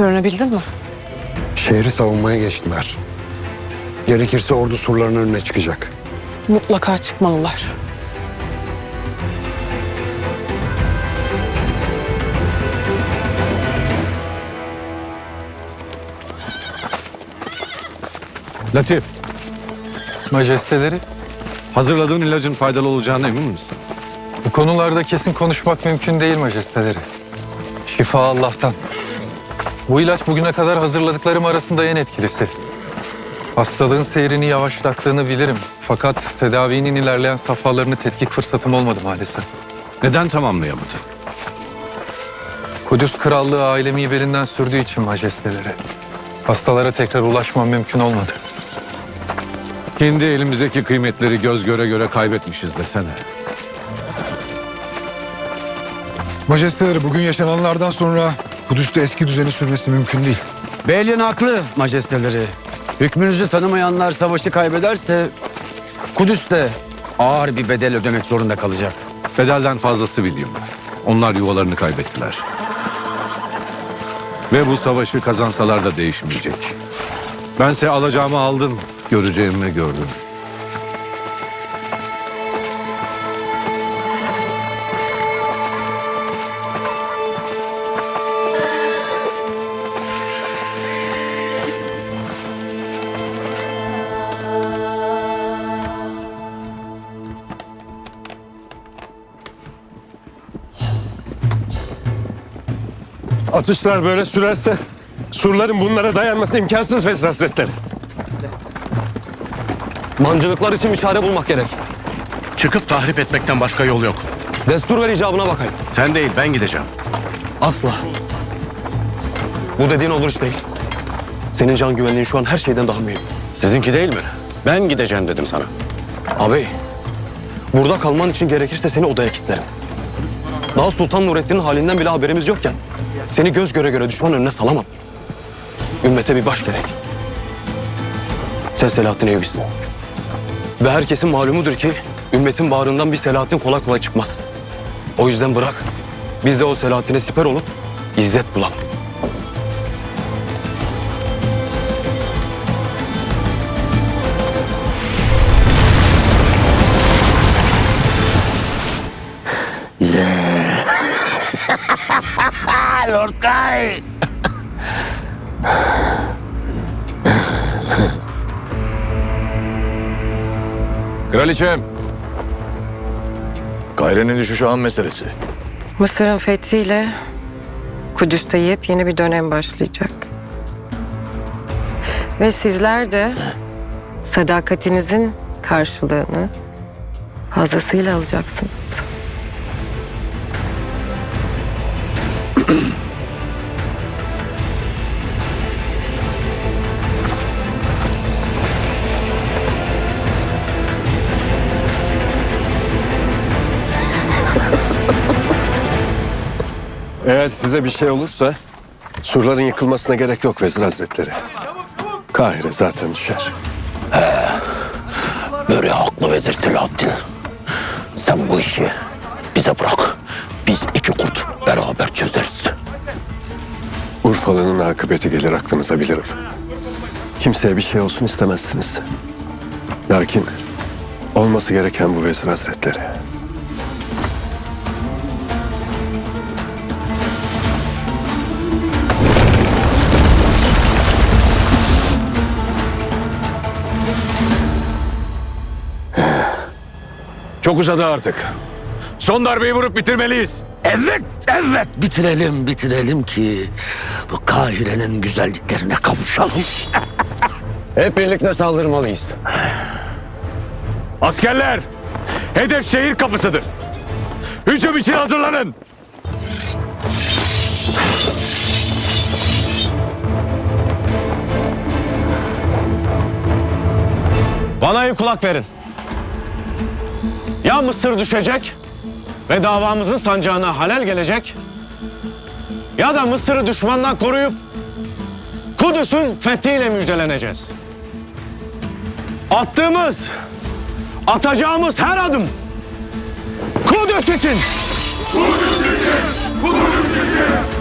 öğrenebildin mi? Şehri savunmaya geçtiler. Gerekirse ordu surlarının önüne çıkacak. Mutlaka çıkmalılar. Latif, Majesteleri, hazırladığın ilacın faydalı olacağına emin misin? bu konularda kesin konuşmak mümkün değil majesteleri. Şifa Allah'tan. Bu ilaç bugüne kadar hazırladıklarım arasında en etkilisi. Hastalığın seyrini yavaşlattığını bilirim. Fakat tedavinin ilerleyen safhalarını tetkik fırsatım olmadı maalesef. Neden tamamlayamadın? Kudüs Krallığı ailemi belinden sürdüğü için majesteleri. Hastalara tekrar ulaşmam mümkün olmadı. Kendi elimizdeki kıymetleri göz göre göre kaybetmişiz desene. Majesteleri bugün yaşananlardan sonra Kudüs'te eski düzeni sürmesi mümkün değil. Beylin haklı majesteleri. Hükmünüzü tanımayanlar savaşı kaybederse Kudüs'te ağır bir bedel ödemek zorunda kalacak. Bedelden fazlası bileyim. Onlar yuvalarını kaybettiler. Ve bu savaşı kazansalar da değişmeyecek. Bense alacağımı aldım, göreceğimi gördüm. Atışlar böyle sürerse surların bunlara dayanması imkansız Vezir Hazretleri. Mancınıklar için bir çare bulmak gerek. Çıkıp tahrip etmekten başka yol yok. Destur ver icabına bakayım. Sen değil ben gideceğim. Asla. Bu dediğin olur iş değil. Senin can güvenliğin şu an her şeyden daha mühim. Sizinki değil mi? Ben gideceğim dedim sana. Abi, burada kalman için gerekirse seni odaya kilitlerim. Daha Sultan Nurettin'in halinden bile haberimiz yokken seni göz göre göre düşman önüne salamam. Ümmete bir baş gerek. Sen Selahattin Eyyubi'sin. Ve herkesin malumudur ki ümmetin bağrından bir Selahattin kolay kolay çıkmaz. O yüzden bırak. Biz de o Selahattin'e siper olup izzet bulalım. Lord Kay. Kraliçem. Kaire'nin düşüşü an meselesi. Mısır'ın fethiyle Kudüs'te yepyeni bir dönem başlayacak. Ve sizler de sadakatinizin karşılığını fazlasıyla alacaksınız. Eğer size bir şey olursa surların yıkılmasına gerek yok Vezir Hazretleri. Kahire zaten düşer. Böyle haklı Vezir Selahattin. Sen bu işi bize bırak. Biz iki kurt beraber çözeriz. Urfalı'nın akıbeti gelir aklınıza bilirim. Kimseye bir şey olsun istemezsiniz. Lakin olması gereken bu Vezir Hazretleri. Çok uzadı artık. Son darbeyi vurup bitirmeliyiz. Evet, evet bitirelim, bitirelim ki bu Kahire'nin güzelliklerine kavuşalım. Hep birlikte saldırmalıyız. Askerler! Hedef şehir kapısıdır. Hücum için hazırlanın. Bana iyi kulak verin. Ya Mısır düşecek ve davamızın sancağına halel gelecek ya da Mısır'ı düşmandan koruyup Kudüs'ün fethiyle müjdeleneceğiz. Attığımız, atacağımız her adım Kudüs için! Kudüs için! Kudüs için!